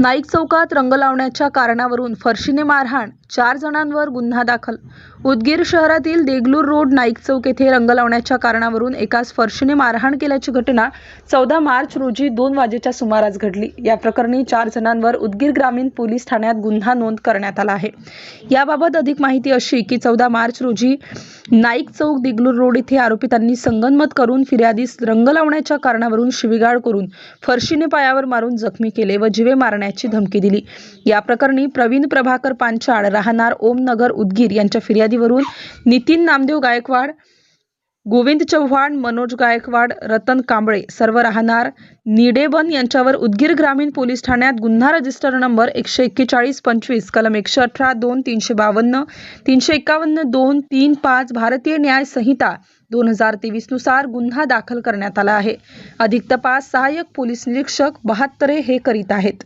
नाईक चौकात रंग लावण्याच्या कारणावरून फरशीने मारहाण चार जणांवर गुन्हा दाखल. उदगीर शहरातील देगलूर रोड नाईक चौक येथे रंग लावण्याच्या कारणावरून एकाच फरशीने मारहाण केल्याची घटना चौदा मार्च रोजी दोन वाजेच्या सुमारास घडली. या प्रकरणी चार जणांवर उदगीर ग्रामीण पोलीस ठाण्यात गुन्हा नोंद करण्यात आला आहे. याबाबत अधिक माहिती अशी की चौदा मार्च रोजी नाईक चौक देगलूर रोड येथे आरोपितांनी संगनमत करून फिर्यादीस रंग लावण्याच्या कारणावरून शिवीगाळ करून फरशीने पायावर मारून जखमी केले व जिवे मारण्याची धमकी दिली. या प्रकरणी प्रवीण प्रभाकर पांचाळ राहणार ओमनगर उदगीर यांच्या फिर्यादीवरून नितीन नामदेव गायकवाड गोविंद चव्हाण मनोज गायकवाड रतन कांबळे सर्व राहणार निडेबन यांच्यावर उदगीर ग्रामीण पोलीस ठाण्यात गुन्हा रजिस्टर नंबर एकशे एक्केचाळीस पंचवीस कलम एकशे अठरा दोन तीनशे बावन्न तीनशे एकावन्न दोन तीन पाच भारतीय न्याय संहिता दोन हजार तेवीसनुसार गुन्हा दाखल करण्यात आला आहे. अधिक तपास सहाय्यक पोलीस निरीक्षक बहात्तरे हे करीत आहेत.